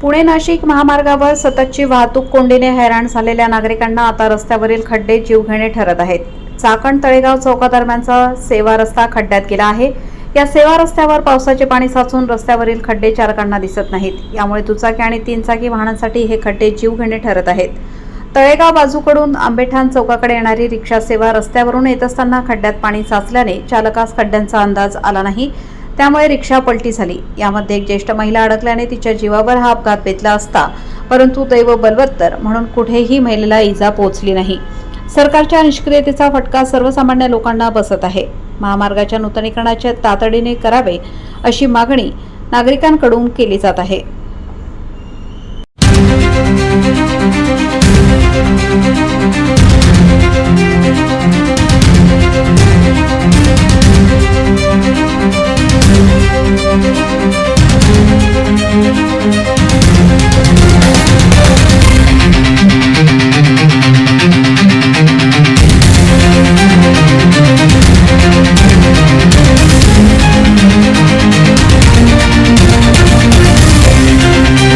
पुणे नाशिक महामार्गावर सततची वाहतूक कोंडीने हैराण झालेल्या नागरिकांना आता रस्त्यावरील खड्डे जीवघेणे ठरत आहेत. चाकण तळेगाव चौकादरम्यानचा सेवा रस्ता खड्ड्यात गेला आहे. या सेवा रस्त्यावर पावसाचे पाणी साचून रस्त्यावरील खड्डे चालकांना दिसत नाहीत. यामुळे दुचाकी आणि तीनचाकी वाहनांसाठी हे खड्डे जीवघेणे ठरत आहेत. तळेगाव बाजूकडून आंबेठाण चौकाकडे येणारी रिक्षा सेवा रस्त्यावरून येत असताना खड्ड्यात पाणी साचल्याने चालकास खड्ड्यांचा अंदाज आला नाही. त्यामुळे रिक्षा पलटी झाली. यामध्ये एक ज्येष्ठ महिला अडकल्याने तिच्या जीवावर हा अपघात बेतला असता परंतु दैव बलवत्तर म्हणून कुठेही महिलेला इजा पोहोचली नाही. सरकारच्या निष्क्रियतेचा फटका सर्वसामान्य लोकांना बसत आहे. महामार्गाच्या नूतनीकरणाचे तातडीने करावे अशी मागणी नागरिकांकडून केली जात आहे.